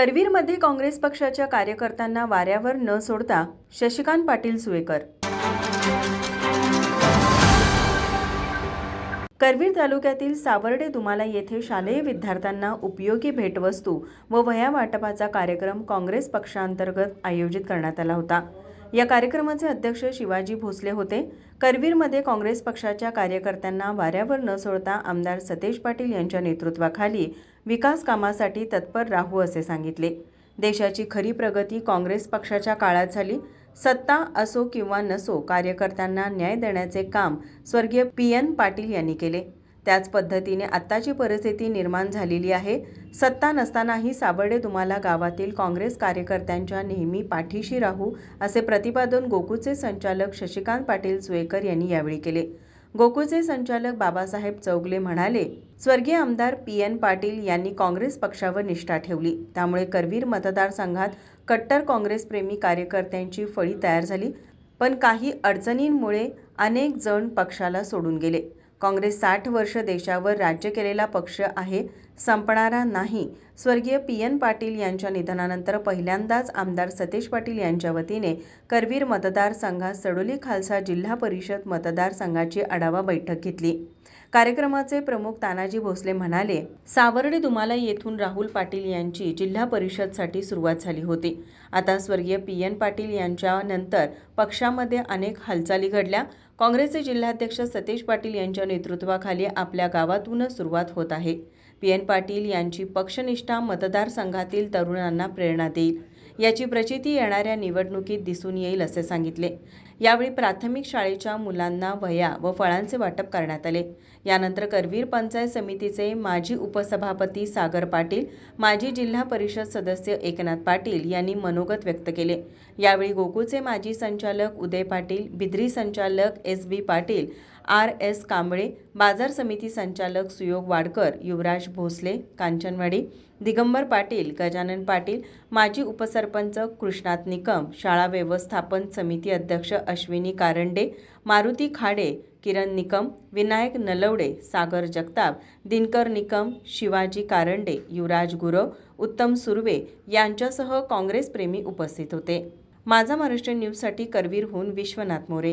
करवीरमध्ये काँग्रेस पक्षाच्या कार्यकर्त्यांना वाऱ्यावर न सोडता शशिकांत पाटील सुळेकर. करवीर तालुक्यातील सावर्डे दुमाला येथे शालेय विद्यार्थ्यांना उपयोगी भेटवस्तू व वह्या वाटपाचा कार्यक्रम काँग्रेस पक्षांतर्गत आयोजित करण्यात आला होता. या कार्यक्रमाचे अध्यक्ष शिवाजी भोसले होते. करवीरमध्ये काँग्रेस पक्षाच्या कार्यकर्त्यांना वाऱ्यावर न सोडता आमदार सतेज पाटील यांच्या नेतृत्वाखाली विकास कामासाठी तत्पर राहू असे सांगितले. देशाची खरी प्रगती काँग्रेस पक्षाच्या काळात झाली. सत्ता असो किंवा नसो कार्यकर्त्यांना न्याय देण्याचे काम स्वर्गीय पी एन पाटील यांनी केले. त्याच पद्धतीने आत्ताची परिस्थिती निर्माण झालेली आहे. सत्ता नसतानाही साबर्डे तुम्हाला गावातील काँग्रेस कार्यकर्त्यांच्या नेहमी पाठीशी राहू असे प्रतिपादन गोकुळचे संचालक शशिकांत पाटील सुळेकर यांनी यावेळी केले. गोकुळचे संचालक बाबासाहेब चौगले म्हणाले स्वर्गीय आमदार पी. एन. पाटील यांनी काँग्रेस पक्षावर निष्ठा ठेवली. त्यामुळे करवीर मतदारसंघात कट्टर काँग्रेसप्रेमी कार्यकर्त्यांची फळी तयार झाली. पण काही अडचणींमुळे अनेक जण पक्षाला सोडून गेले. काँग्रेस साठ वर्ष देशावर राज्य केलेला पक्ष आहे. संपणारा नाही. स्वर्गीय पी. एन. पाटील यांच्या निधनानंतर पहिल्यांदाच आमदार सतेज पाटील यांच्या वतीने करवीर मतदारसंघात सडोली खालसा जिल्हा परिषद मतदारसंघाची आढावा बैठक घेतली. कार्यक्रमाचे प्रमुख तानाजी भोसले म्हणाले सावर्डे दुमाला येथून राहुल पाटील यांची जिल्हा परिषदसाठी सुरुवात झाली होती. आता स्वर्गीय पी. एन. पाटील यांच्या नंतर पक्षामध्ये अनेक हालचाली घडल्या. काँग्रेसचे जिल्हाध्यक्ष सतेज पाटील यांच्या नेतृत्वाखाली आपल्या गावातूनच सुरुवात होत आहे. पी. एन. पाटील यांची पक्षनिष्ठा मतदारसंघातील तरुणांना प्रेरणा देईल. याची प्रचिती येणाऱ्या निवडणुकीत दिसून येईल असे सांगितले. यावेळी प्राथमिक शाळेच्या मुलांना वह्या व फळांचे वाटप करण्यात आले. यानंतर करवीर पंचायत समितीचे माजी उपसभापती सागर पाटील माजी जिल्हा परिषद सदस्य एकनाथ पाटील यांनी मनोगत व्यक्त केले. यावेळी गोकुळचे माजी संचालक उदय पाटील बिद्री संचालक S B Patil R S Kamble बाजार समिती संचालक सुयोग वाडकर युवराज भोसले कांचनवाडी दिगंबर पाटील गजानन पाटील माजी उपसरपंच कृष्णात निकम शाळा व्यवस्थापन समिती अध्यक्ष अश्विनी कारंडे मारुती खाडे किरण निकम विनायक नलवडे सागर जगताप दिनकर निकम शिवाजी कारंडे युवराज गुरव उत्तम सुर्वे यांच्यासह काँग्रेसप्रेमी उपस्थित होते. माझा महाराष्ट्र न्यूजसाठी करवीरहून विश्वनाथ मोरे.